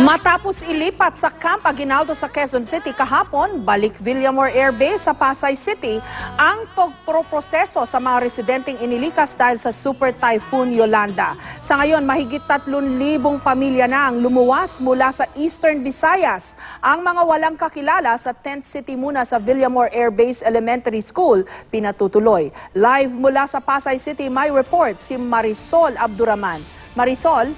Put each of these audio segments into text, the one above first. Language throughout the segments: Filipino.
Matapos ilipat sa Camp Aguinaldo sa Quezon City kahapon, balik Villamor Air Base sa Pasay City ang pagproproseso sa mga residenteng inilikas dahil sa Super Typhoon Yolanda. Sa ngayon, mahigit 3,000 pamilya na ang lumuwas mula sa Eastern Visayas. Ang mga walang kakilala sa Tent City muna sa Villamor Air Base Elementary School pinatutuloy. Live mula sa Pasay City, may report si Marisol Abduraman. Marisol,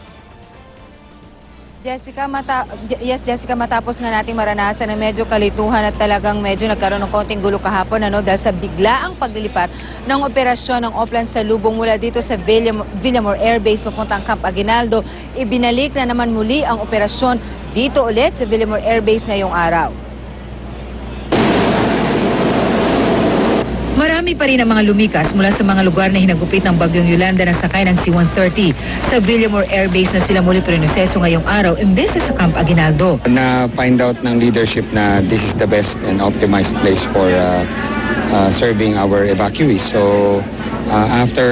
Jessica, mata yes Jessica, matapos nga nating maranasan na medyo kalituhan at talagang medyo nagkaroon ng konting gulo kahapon ano, dahil sa biglaang paglilipat ng operasyon ng Oplan sa Lubong mula dito sa Villam- Villamor Air Base papuntang Camp Aguinaldo, ibinalik na naman muli ang operasyon dito ulit sa Villamor Air Base ngayong araw. Marami pa rin ang mga lumikas mula sa mga lugar na hinagupit ng bagyong Yolanda na sakay ng C-130. Sa Villamor Air Base na sila muli prinoseso ngayong araw imbes sa Camp Aguinaldo. na find out ng leadership na this is the best and optimized place for uh, uh, serving our evacuees. So uh, after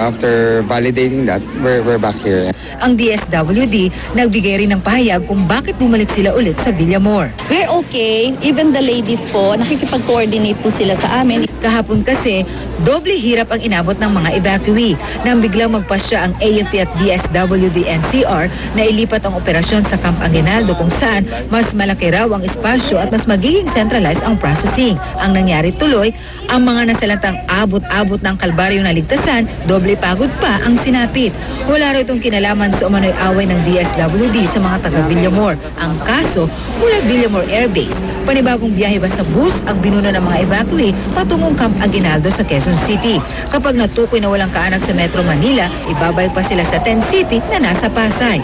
after validating that, we're, we're back here. Ang DSWD nagbigay rin ng pahayag kung bakit bumalik sila ulit sa Villamor. We're okay. Even the ladies po, nakikipag-coordinate po sila sa amin. Kahapon kasi, doble hirap ang inabot ng mga evacuee nang biglang magpasya ang AFP at DSWD NCR na ilipat ang operasyon sa Camp Aguinaldo kung saan mas malaki raw ang espasyo at mas magiging centralized ang processing. Ang nangyari tuloy, ang mga nasalantang abot-abot ng kalbaryo na ligtasan, doble pagod pa ang sinapit. Wala raw itong kinalaman sa umano'y away ng DSWD sa mga taga Villamor. Ang kaso, mula Villamor Air Base, panibagong biyahe ba sa bus ang binuno ng mga evacuee patungong Camp Aguinaldo sa Quezon City. Kapag natukoy na walang kaanak sa Metro Manila, ibabalik pa sila sa Tent City na nasa Pasay.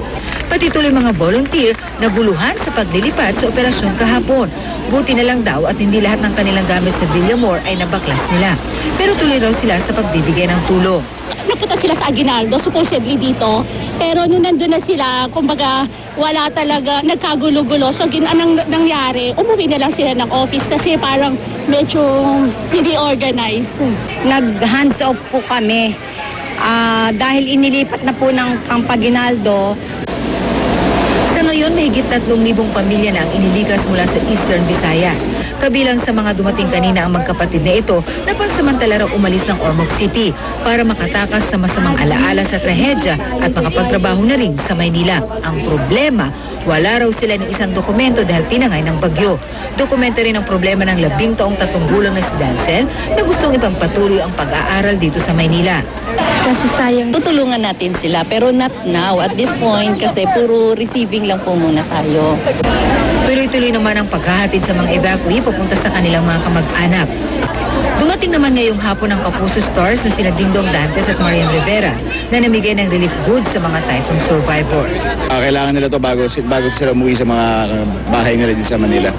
Pati tuloy mga volunteer naguluhan sa paglilipat sa operasyon kahapon. Buti na lang daw at hindi lahat ng kanilang gamit sa Villamor ay nabaklas nila. Pero tuloy raw sila sa pagbibigay ng tulong. Napunta sila sa Aguinaldo, supposedly dito. Pero nung nandun na sila, kumbaga, wala talaga, nagkagulo-gulo. So, gin anong nangyari, umuwi na lang sila ng office kasi parang medyo hindi organized. nag-hands off po kami. Ah, dahil inilipat na po ng Campaginaldo, Sa ngayon, may higit 3,000 pamilya na ang inilikas mula sa Eastern Visayas. Kabilang sa mga dumating kanina ang magkapatid na ito na pansamantala raw umalis ng Ormoc City para makatakas sa masamang alaala sa trahedya at makapagtrabaho na rin sa Maynila. Ang problema, wala raw sila ng isang dokumento dahil tinangay ng bagyo. Dokumento rin ang problema ng labing taong tatlong gulang na si Dancel na gustong ipagpatuloy ang pag-aaral dito sa Maynila. Kasi sayang. Tutulungan natin sila, pero not now. At this point, kasi puro receiving lang po muna tayo. Tuloy-tuloy naman ang paghahatid sa mga evacuee papunta sa kanilang mga kamag-anak. Dumating naman ngayong hapon ang Kapuso Stars na sina Dingdong Dantes at Marian Rivera na namigay ng relief goods sa mga typhoon survivor. Ah, kailangan nila to bago, bago sila umuwi sa mga uh, bahay nila dito sa Manila.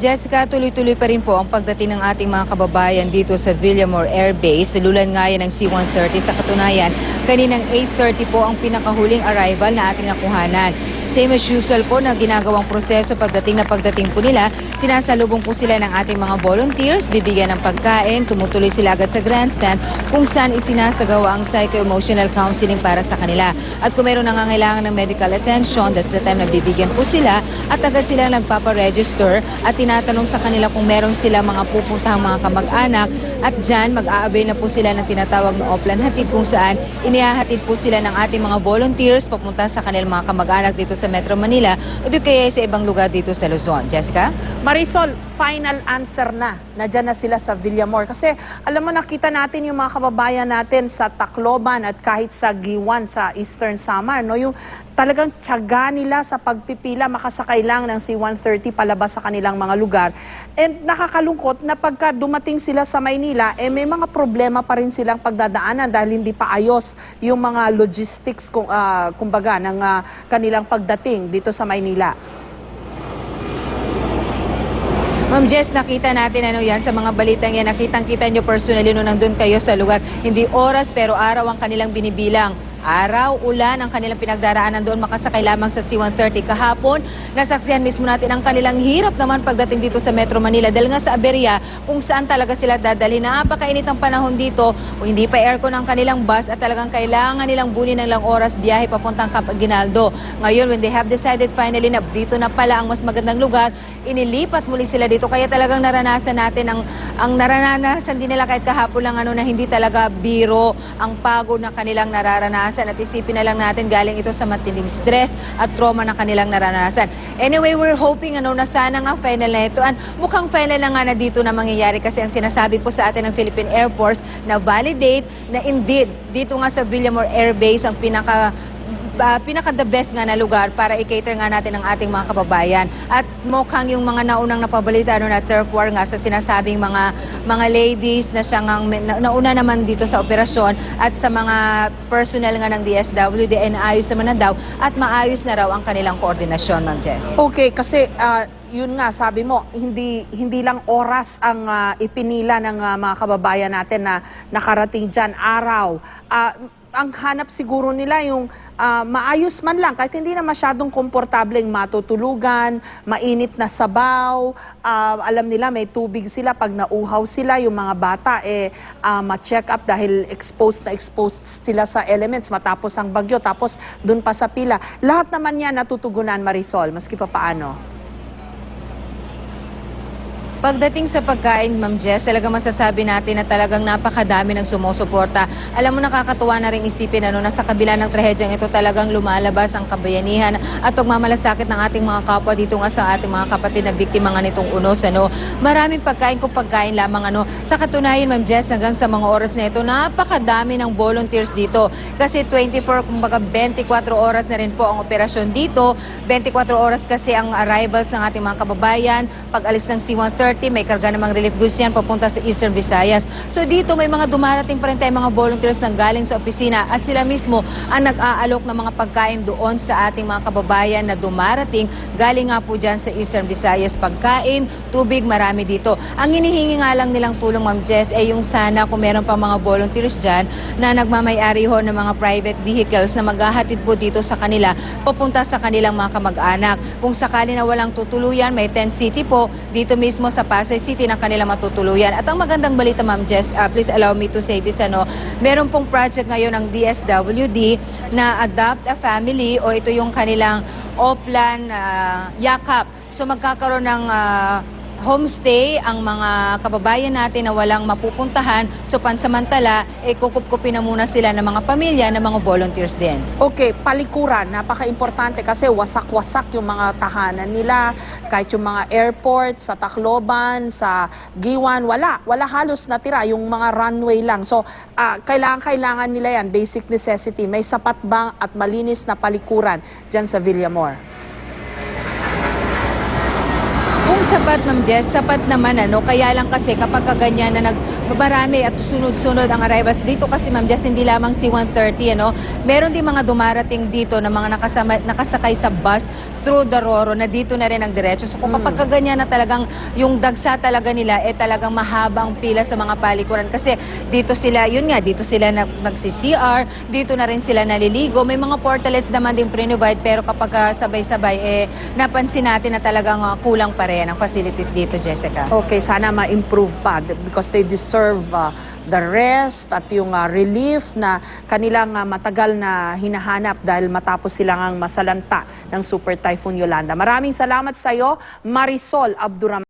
Jessica, tuloy-tuloy pa rin po ang pagdating ng ating mga kababayan dito sa Villamor Air Base. Lulan nga yan ng C-130 sa katunayan. Kaninang 8.30 po ang pinakahuling arrival na ating nakuhanan. Same as usual po na ginagawang proseso pagdating na pagdating po nila. Sinasalubong po sila ng ating mga volunteers, bibigyan ng pagkain, tumutuloy sila agad sa grandstand kung saan isinasagawa ang psycho-emotional counseling para sa kanila. At kung meron nangangailangan ng medical attention, that's the time na bibigyan po sila at agad sila nagpaparegister at tinatanong sa kanila kung meron sila mga pupuntahang mga kamag-anak at dyan mag-aabay na po sila ng tinatawag na Oplan Hatid kung saan inihahatid po sila ng ating mga volunteers papunta sa kanilang mga kamag-anak dito sa Metro Manila o di kaya sa ibang lugar dito sa Luzon. Jessica? Marisol, final answer na. Nadyan na sila sa Villamor. Kasi alam mo, nakita natin yung mga kababayan natin sa Tacloban at kahit sa Giwan sa Eastern Samar. No? Yung talagang tiyaga nila sa pagpipila, makasakay lang ng C-130 palabas sa kanilang mga lugar. And nakakalungkot na pagka dumating sila sa Maynila, eh may mga problema pa rin silang pagdadaanan dahil hindi pa ayos yung mga logistics, kung, ah, kumbaga, ng ah, kanilang pagdating dito sa Maynila. Ma'am Jess, nakita natin ano yan sa mga balitang yan. Nakitang-kita nyo personally nung nandun kayo sa lugar. Hindi oras pero araw ang kanilang binibilang Araw, ulan ang kanilang pinagdaraanan doon makasakay lamang sa C-130 kahapon. Nasaksihan mismo natin ang kanilang hirap naman pagdating dito sa Metro Manila dahil nga sa aberya kung saan talaga sila dadalhin. Napakainit ang panahon dito o hindi pa aircon ang kanilang bus at talagang kailangan nilang bunin ng lang oras biyahe papuntang Camp Aguinaldo. Ngayon, when they have decided finally na dito na pala ang mas magandang lugar, inilipat muli sila dito. Kaya talagang naranasan natin ang, ang naranasan din nila kahit kahapon lang ano na hindi talaga biro ang pagod na kanilang nararanasan at isipin na lang natin galing ito sa matinding stress at trauma na kanilang naranasan. Anyway, we're hoping ano na sana nga final na ito. And mukhang final na nga na dito na mangyayari kasi ang sinasabi po sa atin ng Philippine Air Force na validate na indeed dito nga sa Villamor Air Base ang pinaka uh, pinaka the best nga na lugar para i-cater nga natin ang ating mga kababayan. At mukhang yung mga naunang napabalita ano, na turf war nga sa sinasabing mga mga ladies na siya ngang, na, nauna naman dito sa operasyon at sa mga personnel nga ng DSWD ay naayos naman na at maayos na raw ang kanilang koordinasyon, Ma'am Jess. Okay, kasi ah, yun nga sabi mo, hindi hindi lang oras ang ah, ipinila ng ah, mga kababayan natin na nakarating diyan araw. Ah, ang hanap siguro nila yung ah, maayos man lang kahit hindi na masyadong komportableng matutulugan, mainit na sabaw, ah, alam nila may tubig sila pag nauhaw sila yung mga bata eh ah, ma-check up dahil exposed na exposed sila sa elements matapos ang bagyo tapos dun pa sa pila. Lahat naman yan natutugunan Marisol maski pa paano. Pagdating sa pagkain, Ma'am Jess, talaga masasabi natin na talagang napakadami ng sumusuporta. Alam mo, nakakatuwa na rin isipin ano, na sa kabila ng trahedyang ito talagang lumalabas ang kabayanihan at pagmamalasakit ng ating mga kapwa dito nga sa ating mga kapatid na biktima nga nitong unos. Ano. Maraming pagkain kung pagkain lamang. Ano. Sa katunayan, Ma'am Jess, hanggang sa mga oras na ito, napakadami ng volunteers dito. Kasi 24, kumbaga 24 oras na rin po ang operasyon dito. 24 oras kasi ang arrivals ng ating mga kababayan. Pag alis ng C-130, may karga namang relief goods yan papunta sa Eastern Visayas. So dito may mga dumarating pa rin tayong mga volunteers na galing sa opisina at sila mismo ang nag-aalok ng mga pagkain doon sa ating mga kababayan na dumarating galing nga po dyan sa Eastern Visayas. Pagkain, tubig, marami dito. Ang hinihingi nga lang nilang tulong, Ma'am Jess, ay yung sana kung meron pa mga volunteers dyan na nagmamayari ho ng mga private vehicles na maghahatid po dito sa kanila papunta sa kanilang mga kamag-anak. Kung sakali na walang tutuluyan, may 10 city po dito mismo sa Pasay City na kanila matutuluyan. At ang magandang balita, Ma'am Jess, uh, please allow me to say this, ano, meron pong project ngayon ng DSWD na Adopt a Family o ito yung kanilang Oplan uh, Yakap. So magkakaroon ng uh, homestay ang mga kababayan natin na walang mapupuntahan. So pansamantala, eh, kukupkupin na muna sila ng mga pamilya, ng mga volunteers din. Okay, palikuran, napaka-importante kasi wasak-wasak yung mga tahanan nila, kahit yung mga airport, sa Tacloban, sa Giwan, wala. Wala halos natira, yung mga runway lang. So, ah, kailangan-kailangan nila yan, basic necessity. May sapat bang at malinis na palikuran dyan sa Villamor? Kung sapat, Ma'am Jess, sapat naman ano. Kaya lang kasi kapag kaganyan na nagbabarami at sunod-sunod ang arrivals dito kasi Ma'am Jess, hindi lamang si 130 ano. Meron din mga dumarating dito na mga nakasama, nakasakay sa bus through the Roro na dito na rin ang diretso. So kung kapag kaganyan na talagang yung dagsa talaga nila eh talagang mahabang pila sa mga palikuran kasi dito sila, yun nga, dito sila nag, nagsi-CR, dito na rin sila naliligo. May mga portales naman din pre-provide pero kapag sabay-sabay eh napansin natin na talagang ah, kulang pa rin ang facilities dito, Jessica. Okay, sana ma-improve pa because they deserve uh, the rest at yung uh, relief na kanilang uh, matagal na hinahanap dahil matapos silang ang masalanta ng Super Typhoon Yolanda. Maraming salamat sa iyo, Marisol Abduraman.